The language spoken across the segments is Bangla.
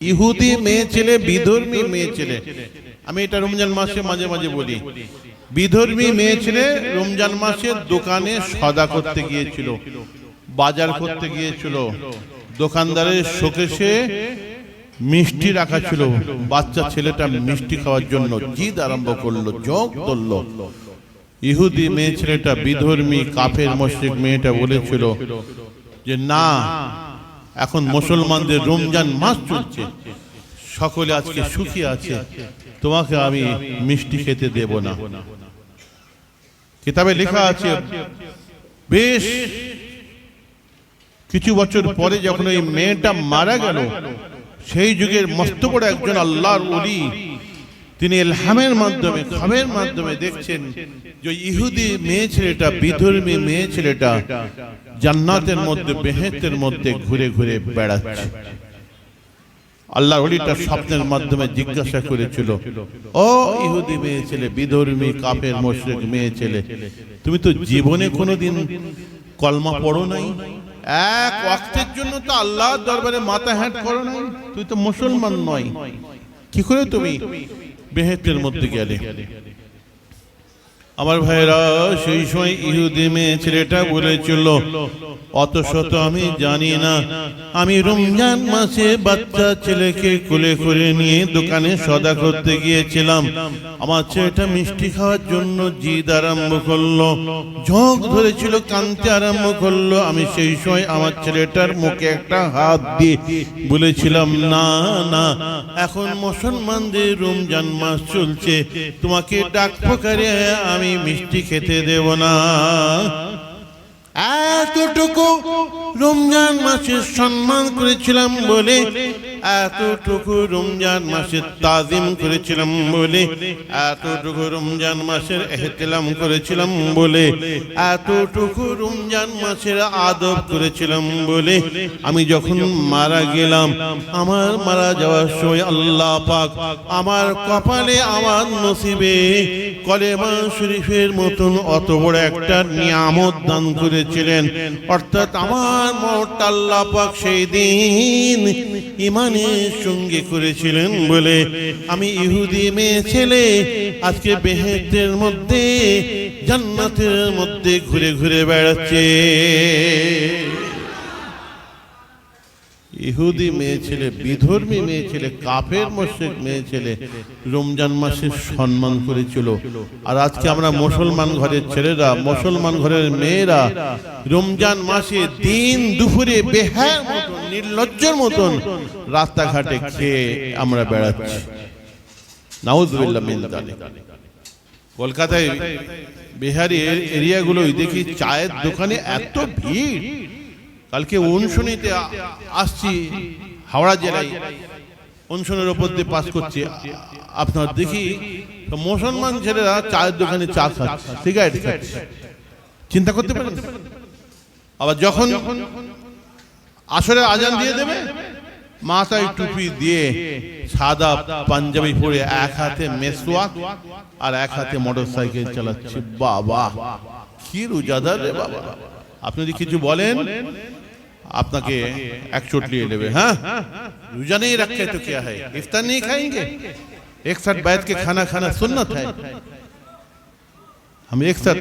ইহুদি মেয়ে ছেলে, বিধর্মী মেয়ে ছেলে। আমি এটা রমজান মাসে মাঝে মাঝে বলি। বিধর্মী মেয়ে ছেলে রমজান মাসে দোকানে সদা করতে গিয়েছিল, বাজার করতে গিয়েছিল, দোকানদারের শোকেশে মিষ্টি রাখা ছিল, বাচ্চা ছেলেটা মিষ্টি খাওয়ার জন্য জিদ আরম্ভ করল যোগ ধরলো ইহুদি মেয়ে ছেলেটা বিধর্মী, কাফের মসজিদ মেয়েটা বলেছিল যে, না এখন মুসলমানদের রমজান মাস চলছে। সকলে আজকে সুখী আছে। তোমাকে আমি মিষ্টি খেতে দেব না। কিতাবে লেখা আছে বেশ কিছু বছর পরে যখন ওই মেয়েটা মারা গেল সেই যুগের মস্ত বড় একজন আল্লাহর ওলি। তিনি এলহামের মাধ্যমে, খামের মাধ্যমে দেখছেন যে ইহুদি মেয়ে ছেলেটা, বিধর্মী মেয়ে ছেলেটা জান্নাতের মধ্যে বেহেতের মধ্যে ঘুরে ঘুরে বেড়াচ্ছে। আল্লাহ স্বপ্নের মাধ্যমে জিজ্ঞাসা করেছিল, ও ইহুদি মেয়ে ছেলে, বিধর্মী কাপের মোশরেক মেয়ে ছেলে, তুমি তো জীবনে কোনোদিন কলমা পড়ো নাই? এক ওয়াক্তের জন্য তো আল্লাহ দরবারে মাথা হ্যাট করো নাই। তুই তো মুসলমান নয়। কি করে তুমি বেহেতের মধ্যে গেলে। আমার ভাইরা সেই সময় ইহুদি মেয়ে ছেলেটা বলেছিল অত শত আমি জানি না। আমি রমজান মাসে বাচ্চা ছেলেকে কোলে করে নিয়ে দোকানে সদা করতে গিয়েছিলাম। আমার ছেলেটা মিষ্টি খাওয়ার জন্য জিদ আরম্ভ করল, ঝোঁক ধরেছিল কানতে আরম্ভ করল। আমি সেই সময় আমার ছেলেটার মুখে একটা হাত দিয়ে বলেছিলাম, না না, এখন মুসলমানদের রমজান মাস চলছে, তোমাকে ডাক প্রকারে আমি মিষ্টি খেতে দেব না। এতটুকু রমজান মাসের সম্মান করেছিলাম বলে, এতটুকু রমজান মাসের তাজিম করেছিলাম বলে, এতটুকু রমজান মাসের এহতেলাম করেছিলাম বলে, এতটুকু রমজান মাসের আদব করেছিলাম বলে, আমি যখন মারা গেলাম, আমার মারা যাওয়ার সময় আল্লাহ পাক আমার কপালে আমার নসিবে কলেমা শরীফের মতন অত বড় একটা নিয়ামত দান করেছিলেন। অর্থাৎ আমার মত আল্লাহ পাক সেই দিন ইমানের সঙ্গে করেছিলেন বলে, আমি ইহুদি মেয়ে ছেলে, আজকে বেহেতের মধ্যে, জান্নাতের মধ্যে ঘুরে ঘুরে বেড়াচ্ছে। ইহুদি মেয়ে ছেলে, বিধর্মী মেয়ে ছেলে, কাফের মসজিদ মেয়ে ছেলে রমজান মাসে সম্মান করেছিল। আর আজকে আমরা মুসলমান ঘরের ছেলেরা, মুসলমান ঘরের মেয়েরা রমজান মাসে দিন দুপুরে বেহার মতন, নির্লজ্জের মতন রাস্তাঘাটে খেয়ে আমরা বেড়াচ্ছি। নাউজুবিল্লাহ মিন। কলকাতায় বিহারি এরিয়াগুলো দেখি চায়ের দোকানে এত ভিড়। কালকে অনশনীতে আসছি হাওড়া জেলায়। অনুশনের ওপর দিয়ে পাস করছি। আপনার দেখি মুসলমান ছেলেরা চায়ের দোকানে চা খাচ্ছে। সিগারেট খাচ্ছে। চিন্তা করতে পারেন? আবার যখন আসরে আজান দিয়ে দেবে, মাথায় টুপি দিয়ে সাদা পাঞ্জাবি পরে এক হাতে মেসওয়াক আর এক হাতে মোটর সাইকেল চালাচ্ছে। বাবা, কি রোজাদার রে বাবা। আপনি যদি কিছু বলেন আপনাকে এক चोट দেবে হ্যাঁ? हाँ रोजा नहीं रखे तो क्या है इफ्तार नहीं खाएंगे एक साथ बैठ के खाना खाना सुन्नत है हम एक साथ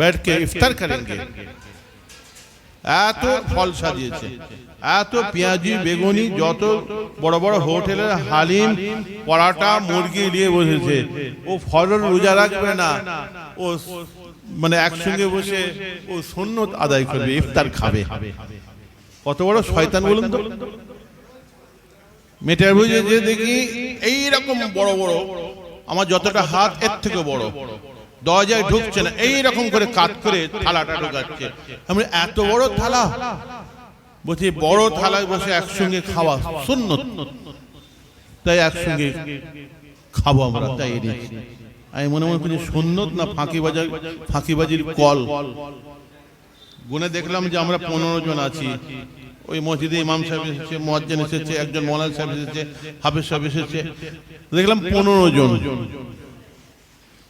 बैठ ইফতার করেনগে এত ফল সাজিয়েছে। এত পেঁয়াজি বেগুনি যত বড় বড় হোটেলের হালিম পরাটা মুরগি নিয়ে বসেছে। ও ফল রোজা রাখবে না। ও মানে একসঙ্গে বসে ও সুন্নত আদায় করবে ইফতার খাবে। কত বড় শয়তান বলুন তো? মেটার বুঝে যে দেখি এই রকম বড় বড় আমার যতটা হাত এর থেকে বড়। দরজায় ঢুকছে না এই রকম করে কাট করে থালাটা ঢোকাচ্ছে। আমি এত বড় থালা? বলছি বড় থালায় বসে একসঙ্গে খাওয়া সুন্নত। তাই একসঙ্গে খাব আমরা তাই আমি মনে মনে করছি সুন্নত না ফাঁকি ফাঁকিবাজার ফাঁকিবাজির কল। গুনে দেখলাম যে আমরা পনেরো জন আছি। ওই মসজিদে ইমাম সাহেব এসেছে মহাজ্জেন এসেছে, একজন মৌলানা সাহেব এসেছে, হাফিজ সাহেব এসেছে। দেখলাম পনেরো জন।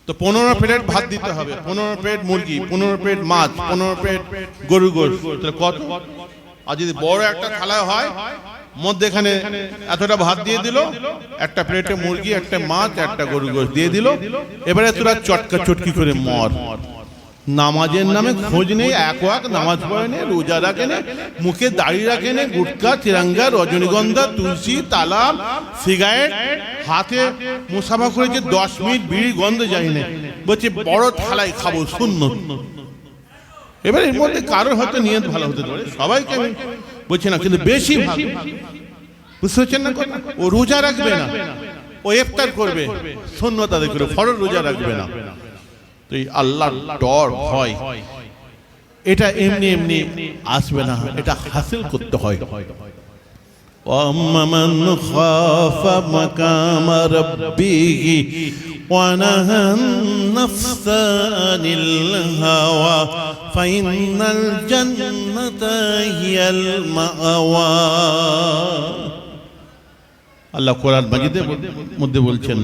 তো পনেরো প্লেট ভাত দিতে হবে, পনেরো প্লেট মুরগি, পনেরো প্লেট মাছ, পনেরো প্লেট গরু তাহলে কত? আর যদি বড় একটা থালা হয় মধ্যে এখানে এতটা ভাত দিয়ে দিল, একটা প্লেটে মুরগি, একটা মাছ, একটা গরু গোশ দিয়ে দিল। এবারে তোরা চটকা চটকি করে মর। নামাজের নামে খোঁজ নেই এক ওয়াক নামাজ পড়ে নে রোজা রাখে নে মুখে দাড়ি রাখে নে গুটকা তিরঙ্গা রজনীগন্ধা তুলসী তালাম সিগারেট হাতে মুসাফা করেছে দশ মিনিট বিড়ি গন্ধ যায় না। বলছে বড় থালায় খাব শূন্য। এবার এর মধ্যে কারোর হয়তো নিয়ত ভালো হতে পারে সবাইকে বলছি না কিন্তু বেশি ভাগ বুঝতে পারছেন না? ও রোজা রাখবে না ও ইফতার করবে শূন্যতা দেখবে ফরজ রোজা রাখবে না। তো এই আল্লাহর ডর ভয় এটা এমনি এমনি আসবে না এটা হাসিল করতে হয় وأما من خاف مقام ربه ونهى النفس عن الهوى فإن الجنة هي المأوى আল্লাহ কোরআন মাজিদের মধ্যে বলছেন,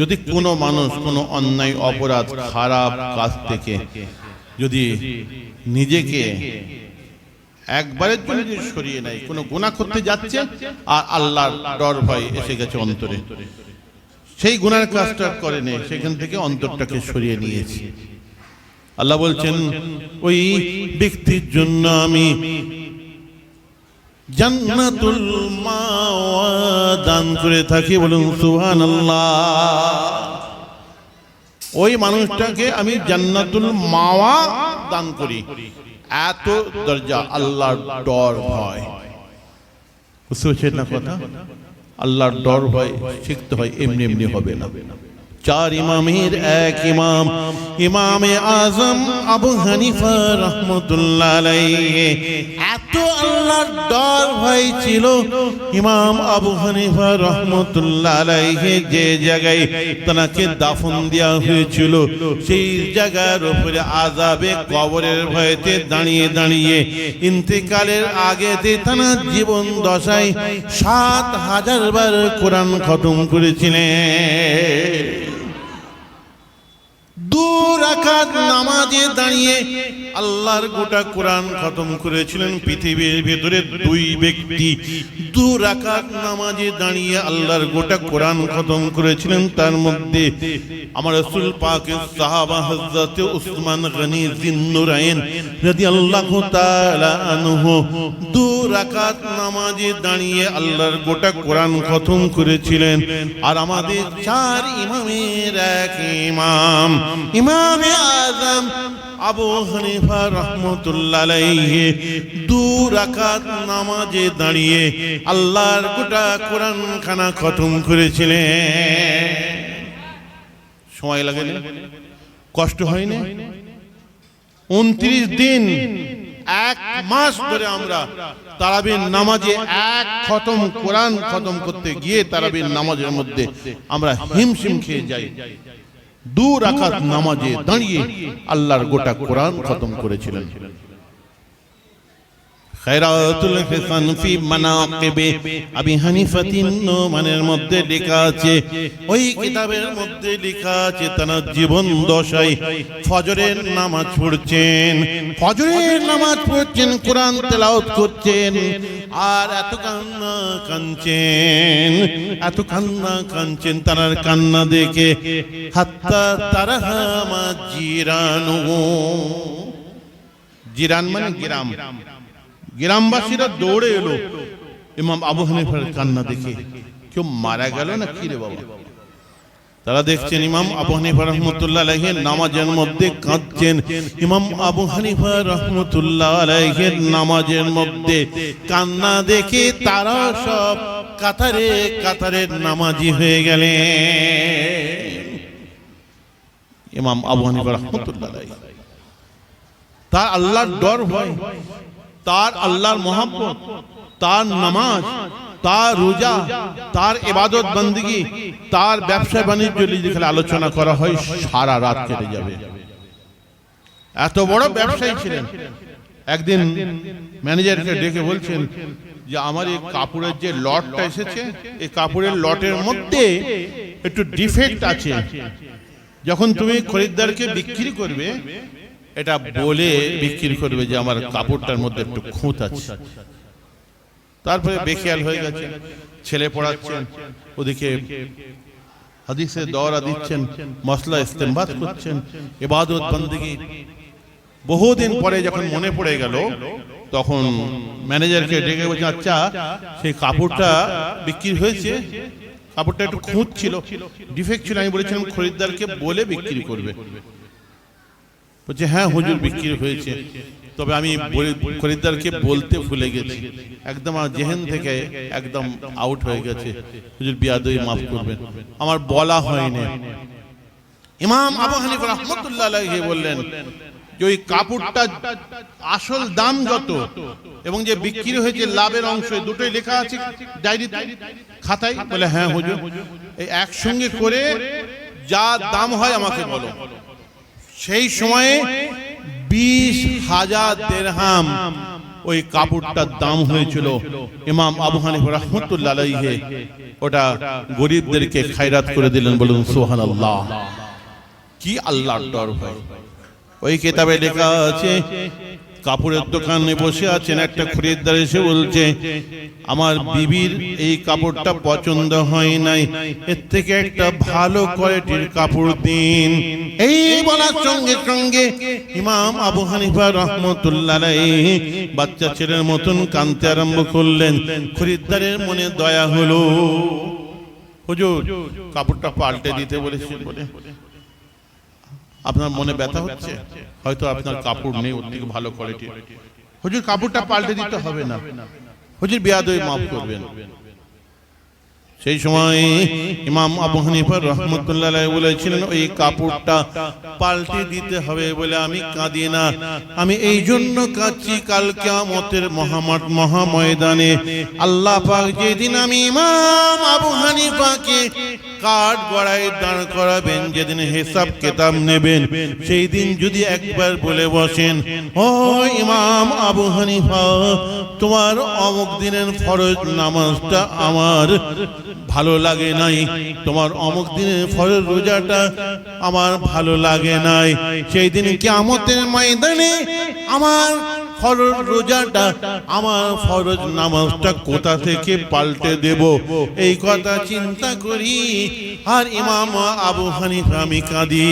যদি কোনো মানুষ কোনো অন্যায়, অপরাধ, খারাপ কাজ থেকে যদি নিজেকে একবারের জন্য যদি সরিয়ে নেয়, কোনো গুনাহ করতে যাচ্ছে আর আল্লাহর ডর ভয় এসে গেছে অন্তরে। সেই গুনার কাজটা করে নেই সেখান থেকে অন্তরটাকে সরিয়ে নিয়েছি। আল্লাহ বলছেন, ওই ব্যক্তির জন্য আমি জান্নাতুল মাওয়া দান করে থাকি বলুন, সুবহানাল্লাহ। ওই মানুষটাকে আমি জান্নাতুল মাওয়া দান করি। এত দরজা, আল্লাহর ডর ভয়। বুঝতে পারছেন না কথা? আল্লাহর ডর ভয়, শিখতে হয়, এমনি এমনি হবে না। চার ইমামের এক ইমাম। ইমামে আজম আবু হানিফা রহমতুল্লাহ এত আল্লাহর ডর ভয় ছিল। ইমাম আবু হানিফা রহমতুল্লাহ যে জায়গায় তাকে দাফন দেওয়া হয়েছিল, সেই জায়গার উপরে আজাবে কবরের ভয়েতে দাঁড়িয়ে দাঁড়িয়ে ইন্তেকালের আগেতে তানা জীবন দশায় সাত হাজার বার কোরআন খতম করেছিলেন। রাকাত নামাজে দাঁড়িয়ে আল্লাহর গোটা কোরআন খতম করেছিলেন। পৃথিবীর ভেতরে দুই ব্যক্তি, দু রাকাত নামাজে দাঁড়িয়ে আল্লাহর গোটা কোরআন খতম করেছিলেন। তার মধ্যে আমার রাসূল পাকের সাহাবা হযরত উসমান গনি জিন্নুরাইন রাদিয়াল্লাহু তাআলা আনহু দু রাকাত নামাজে দাঁড়িয়ে আল্লাহর গোটা কোরআন খতম করেছিলেন। আর আমাদের চার ইমামের এক ইমাম, ইমামে আজম আবু হানিফা রহমতুল্লাহ দু রাকাত নামাজে দাঁড়িয়ে আল্লাহর গোটা কোরআন খানা খতম করেছিলেন। সময় লাগে কষ্ট হয়নি? উনত্রিশ দিন, এক মাস ধরে আমরা তারাবির নামাজে এক খতম, কোরআন খতম করতে গিয়ে তারাবির নামাজের মধ্যে আমরা হিমশিম খেয়ে যাই। দু রাকাত নামাজে দাঁড়িয়ে আল্লাহর গোটা কোরআন খতম করেছিলেন। খায়রাতুল হিসান ফি মানাকিবে। আবি হানিফাতিন নোমানের মধ্যে লেখা আছে, ওই কিতাবের মধ্যে লেখা আছে, তার জীবন দশায় ফজরের নামাজ পড়ছেন, ফজরের নামাজ পড়ছেন, কোরআন তেলাওয়াত করছেন, আর এত কান্না কাঁদছেন, এত কান্না কাঁদছেন তার কান্না দেখে, হাত্তা তারাহামা জিরানু। জিরান মানে গ্রাম। গ্রামবাসীরা দৌড়ে এলো। ইমাম আবু হানিফার কান্না দেখে কেউ মারা গেল না কি রে বাবা? তারা দেখছেন ইমাম আবু হানিফা রহমতুল্লাহ আলাইহের নামাজের মধ্যে কাঁদছেন। ইমাম আবু হানিফা রহমতুল্লাহ আলাইহের নামাজের মধ্যে কান্না দেখে তারা সব কাতারে কাতারে নামাজি হয়ে গেলেন। ইমাম আবু হানিফা রহমতুল্লাহ আলাইহি। তার আল্লাহর ডর ভয়। তার আল্লাহর মোহাম্মত তার নামাজ তার রোজা তার এবাদত বন্দিগি তার ব্যবসা বাণিজ্য যেখানে আলোচনা করা হয় সারা রাত কেটে যাবে। এত বড় ব্যবসায়ী ছিলেন। একদিন ম্যানেজারকে ডেকে বলছেন যে আমার এই কাপড়ের যে লটটা এসেছে এই কাপড়ের লটের মধ্যে একটু ডিফেক্ট আছে। যখন তুমি খরিদ্দারকে বিক্রি করবে এটা বলে বিক্রি করবে যে আমার কাপড়টার মধ্যে একটু খুঁত আছে। তারপরে বেখেয়াল হয়ে গেছে ছেলে পড়াচ্ছেন ওদিকে হাদিসে দৌড়া দিচ্ছেন মশলা ইস্তেমবাদ করছেন এবাদত বন্দিগি। বহুদিন পরে যখন মনে পড়ে গেল তখন ম্যানেজারকে ডেকে বলছে আচ্ছা সেই কাপড়টা বিক্রি হয়েছে কাপড়টা একটু খুঁত ছিল ডিফেক্ট ছিল আমি বলেছিলাম খরিদ্দারকে বলে বিক্রি করবে। বলছে হ্যাঁ হুজুর বিক্রি হয়েছে। তবে আমি খরিদ্দারকে বলতে ভুলে গেছি। একদম আমার জেহেন থেকে একদম আউট হয়ে গেছে। হুজুর বিয়াদই মাফ করবেন। আমার বলা হয়নি। ইমাম আবু হানিফা রহমতুল্লাহ আলাইহি বললেন যে ওই কাপড়টা আসল দাম যত এবং যে বিক্রি হয়েছে লাভের অংশ দুটোই লেখা আছে ডায়েরিতে। খাতায় বলে হ্যাঁ হুজুর এই একসঙ্গে করে যা দাম হয় আমাকে বলো। সেই সময়ে বিশ হাজার দেড়হাম ওই কাপড়টার দাম হয়েছিল। ইমাম আবু হানিফ রহমতুল্লাহ ওটা গরিবদেরকে খায়রাত করে দিলেন বলুন সোহান আল্লাহ কি আল্লাহর ডর ভাই ওই কেতাবে লেখা আছে কাপড়ের দোকানে বসে আছেন একটা খরিদ্দার এসে বলছে আমার বিবির এই কাপড়টা পছন্দ হয় নাই। এর থেকে একটা ভালো কোয়ালিটির কাপড় দিন। এই বলার সঙ্গে সঙ্গে ইমাম আবু হানিফা রহমতুল্লাহ বাচ্চা ছেলের মতন কানতে আরম্ভ করলেন। খরিদ্দারের মনে দয়া হলো। হুজুর কাপড়টা পাল্টে দিতে বলেছেন বলে। আপনার মনে ব্যথা হচ্ছে? হয়তো আপনার কাপড় নেই ওর থেকে ভালো কোয়ালিটি হুজুর কাপড়টা পাল্টে দিতে হবে না। হুজুর বিয়াদই মাফ করবেন। সেই সময় ইমাম আবু হানিফা রহমতুল্লাহ বলেছিলেন ওই কাপড়টা পাল্টে দিতে হবে বলে আমি কাঁদি না। আমি এই জন্য কাঁদছি কাল কিয়ামতের মহামাট মহাময়দানে। আল্লাহ পাক যেদিন আমি ইমাম আবু হানিফাকে কাঠ গড়ায় দাঁড় করাবেন, যেদিন হিসাব কেতাব নেবেন, সেই দিন যদি একবার বলে বসেন, ও ইমাম আবু হানিফা, তোমার অমুক দিনের ফরজ নামাজটা আমার ভালো লাগে নাই, তোমার অমুক দিনের ফরজ রোজাটা আমার ভালো লাগে নাই, সেই দিন কি কিয়ামতের ময়দানে আমার ফরজ রোজাটা আমার ফরজ নামাজটা কোথা থেকে পাল্টে দেব? এই কথা চিন্তা করি আর ইমাম আবু হানিফা আমি কাঁদি।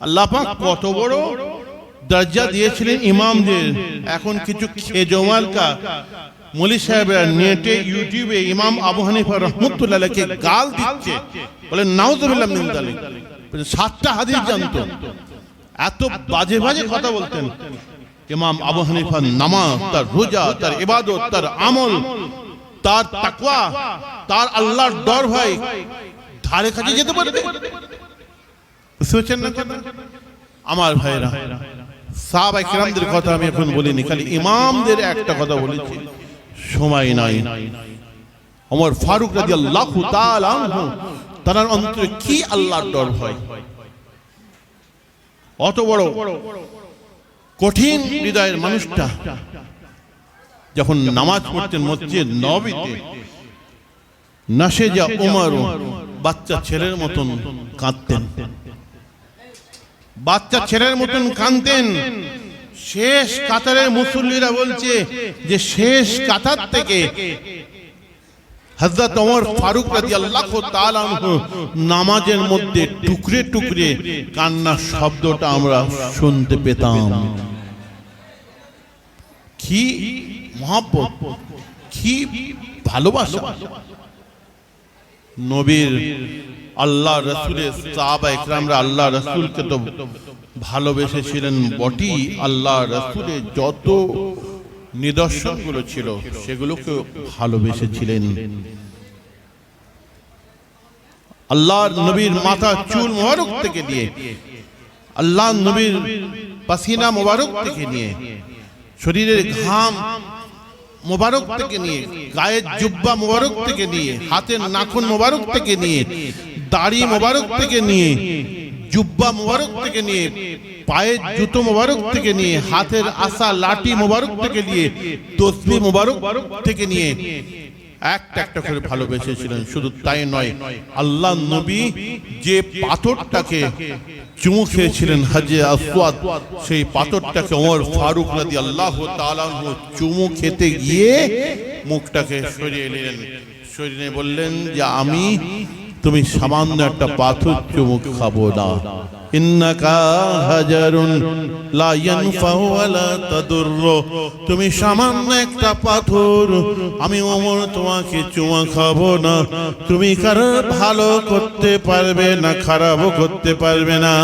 আল্লাহ পাক কত বড় দরজা দিয়েছিলেন ইমামদের। এখন কিছু খেজমালকা মলি সাহেবরা নেটে ইউটিউবে ইমাম আবু হানিফা রহমতুল্লাহকে গাল দিচ্ছে। বলে নাউজুবিল্লাহ মিন বলে, সাতটা হাদিস জানতো। এত বাজে বাজে কথা বলতেন। ইমাম আবু হানিফার নামাজ তার রোজা তার ইবাদত তার আমল তার তাকওয়া তার আল্লাহর ডর ভাই ধারে কাছে যেতে পারবে বুঝতে না আমার ভাইরা সাহাবাই কিরামদের কথা আমি এখন বলিনি খালি ইমামদের একটা কথা বলেছি। সময় নাই। ওমর ফারুক রাদিয়াল্লাহু তাআলা আনহু তার অন্তরে কি আল্লাহর ডর ভয় অত বড় কঠিন হৃদয়ের মানুষটা যখন নামাজ পড়তেন মসজিদ নবীতে নাসেজা উমারও বাচ্চা ছেলের মতন কাঁদতেন। বাচ্চা ছেলের মতন কাঁদতেন। শেষ কাতারের মুসল্লিরা বলছে যে শেষ কাতার থেকে হযরত ওমর ফারুক রাদিয়াল্লাহু তাআলা আনহু নামাজের মধ্যে টুকরে টুকরে কান্নার শব্দটা আমরা শুনতে পেতাম। কি মহব্বত, কি ভালোবাসা। নবীর আল্লাহ রসুলের সাহাবা ইকরামরা আল্লাহ রসুলকে তো ভালোবেসেছিলেন বটি আল্লাহ রসুলের যত নিদর্শনগুলো ছিল সেগুলোকে ভালোবেসেছিলেন। আল্লাহর নবীর মাথা চুল মোবারক থেকে নিয়ে আল্লাহ নবীর পাসিনা মোবারক থেকে নিয়ে, শরীরের ঘাম মোবারক থেকে নিয়ে, গায়ের জুব্বা মোবারক থেকে নিয়ে, হাতের নাখুন মোবারক থেকে নিয়ে, দাড়ি মোবারক থেকে নিয়ে, জুব্বা মোবারক থেকে নিয়ে পায়ের জুতো মোবারক থেকে নিয়ে, হাতের আসা লাঠি মোবারক থেকে নিয়ে, তসবি মোবারক থেকে নিয়ে, একটা একটা করে ভালোবেসেছিলেন। শুধু তাই নয়, আল্লাহ নবী যে পাথরটাকে চুমু খেয়েছিলেন, হাজে আসওয়াদ, সেই পাথরটাকে ওমর ফারুক রাদি আল্লাহ তাআলাহু চুমু খেতে গিয়ে মুখটাকে সরিয়ে নিলেন। সরিয়ে বললেন যে, আমি তুমি সামান্য একটা পাথর চুমুক খাব না। তুমি সামান্য একটা পাথর, আমি ওমর তোমাকে চুমা খাব না। তুমি কারও ভালো করতে পারবে না, খারাপও করতে পারবে না।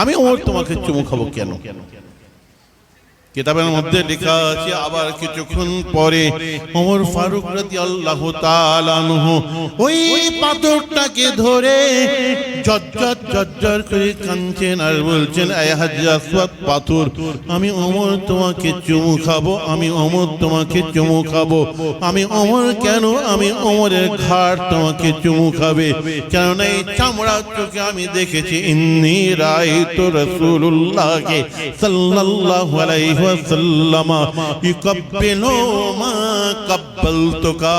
আমি ওমর তোমাকে চুমু খাব কেন কেন? কিতাবের মধ্যে লেখা আছে আবার কিছুক্ষণ পরে ওমর ফারুক তাআলা আনহু ওই পাথরটাকে ধরে জজ্জর জজ্জর করে কাঁদছেন আর বলছেন পাথর আমি ওমর তোমাকে চুমু খাব আমি ওমর তোমাকে চুমু খাব আমি ওমর কেন আমি ওমরের ঘাট তোমাকে চুমু খাবে কেননা এই চামড়ার চোখে আমি দেখেছি ইন্নি রাইতু রাসূলুল্লাহকে সাল্লাল্লাহু আলাইহি ওয়াসাল্লাম ইকাব্বিলু মা কাব্বালতুকা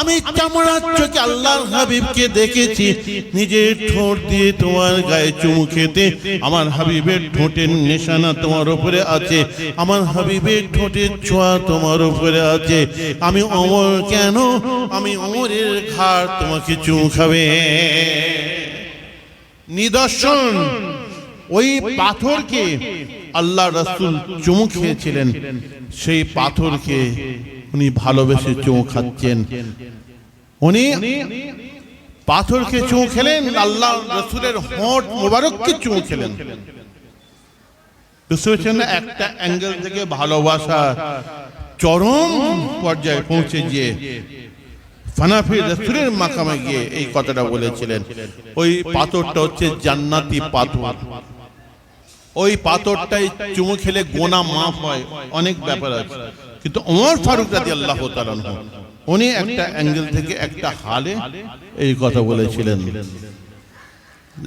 আমি চামড়ার চোখে আল্লাহর হাবিবকে দেখেছি। নিজের ঠোঁট দিয়ে তোমার গায়ে চুমু খেতে। আমার হাবিবের ঠোঁটের নিশানা তোমার উপরে আছে। আমার হাবিবের ঠোঁটের ছোঁয়া তোমার উপরে আছে। আমি অমর কেন? আমি অমরের ঘাড় তোমাকে চুমু খাবে। নিদর্শন, ওই পাথরকে আল্লাহ রাসূল চুমু খেয়েছিলেন। সেই পাথরকে উনি ভালোবেসে চুমু খাচ্ছেন। উনি পাথরকে চুমু খেলেন, আল্লাহ রসুলের হোঁট মোবারককে চুমু খেলেন? একটা অ্যাঙ্গেল থেকে ভালোবাসা চরম পর্যায়ে পৌঁছে গিয়ে ফানাফি রসুলের মাকামে গিয়ে এই কথাটা বলেছিলেন। ওই পাথরটা হচ্ছে জান্নাতি পাথর। ওই পাথরটাই চুমু খেলে গোনা মাফ হয়। অনেক ব্যাপার আছে। কিন্তু ওমর ফারুক রাদি আল্লাহ উনি একটা অ্যাঙ্গেল থেকে একটা হালে এই কথা বলেছিলেন।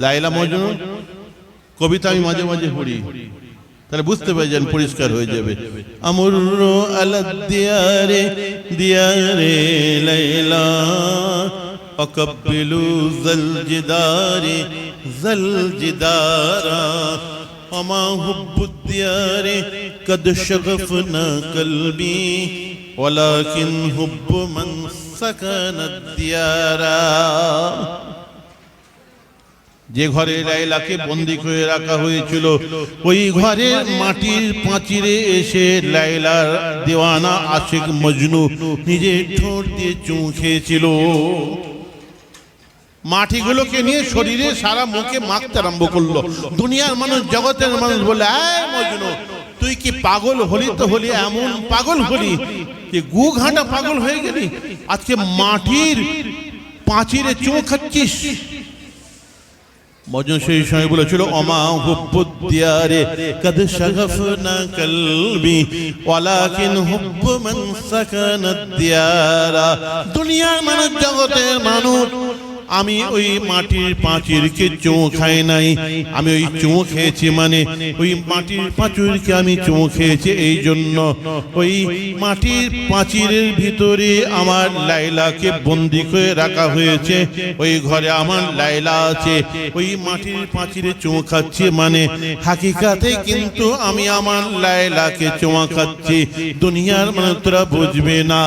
লাইলা মজনু, কবিতা আমি মাঝে মাঝে পড়ি। তাহলে বুঝতে পারছেন পরিষ্কার হয়ে যাবে। আমর দিয়ারে দিয়ারে লাইলা অকবিলু জল জিদারে, জল জিদারা। وما حب الديار قد شغفنا قلبي ولكن حب من سكن الديار যে ঘরে লাইলাকে বন্দি করে রাখা হয়েছিল ওই ঘরের মাটির পাঁচিরে এসে লাইলার দেওয়ানা আশিক মজনু নিজের ঠোঁট দিয়ে চুমু খেয়েছিল মাটিগুলোকে নিয়ে শরীরে সারা মুখে মাখতে আরম্ভ করল। দুনিয়ার মানুষ, জগতের মানুষ বলে তুই কি পাগল হলি তো হলি, এমন পাগল হলি? যে গু ঘাটা পাগল হয়ে গেলি? আজকে মাটির পাঁচিরে চুমু খাচ্ছিস? মজন সেই সময় বলেছিল, অমা শাগফনা কলবি দুনিয়ার মানুষ, জগতের মানুষ আমি ওই মাটির পাঁচিরকে চুমু খাই নাই। আমি ওই চুমু খেয়েছি মানে ওই মাটির পাঁচুরকে আমি চুমু খেয়েছি এই জন্য ওই মাটির পাঁচিরের ভিতরে আমার লাইলাকে বন্দি করে রাখা হয়েছে। ওই ঘরে আমার লাইলা আছে। ওই মাটির পাঁচিরে চুমু খাচ্ছি মানে হাকিকাতে কিন্তু আমি আমার লাইলাকে চুমা খাচ্ছি। দুনিয়ার মানুষ তোরা বুঝবে না।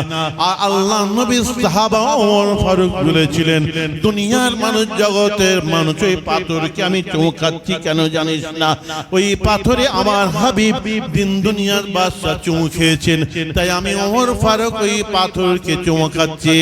আর আল্লাহ নবী সাহাবা ওমর ফারুক বলেছিলেন দুনিয়ার মানুষ জগতের মানুষ, ওই পাথরকে আমি চৌকাচ্ছি কেন জানিস না? ওই পাথরে আমার হাবিব দিন দুনিয়ার বাদশাহ চুমু খেয়েছেন, তাই আমি ওমর ফারুক ওই পাথরকে চুমু খাচ্ছি।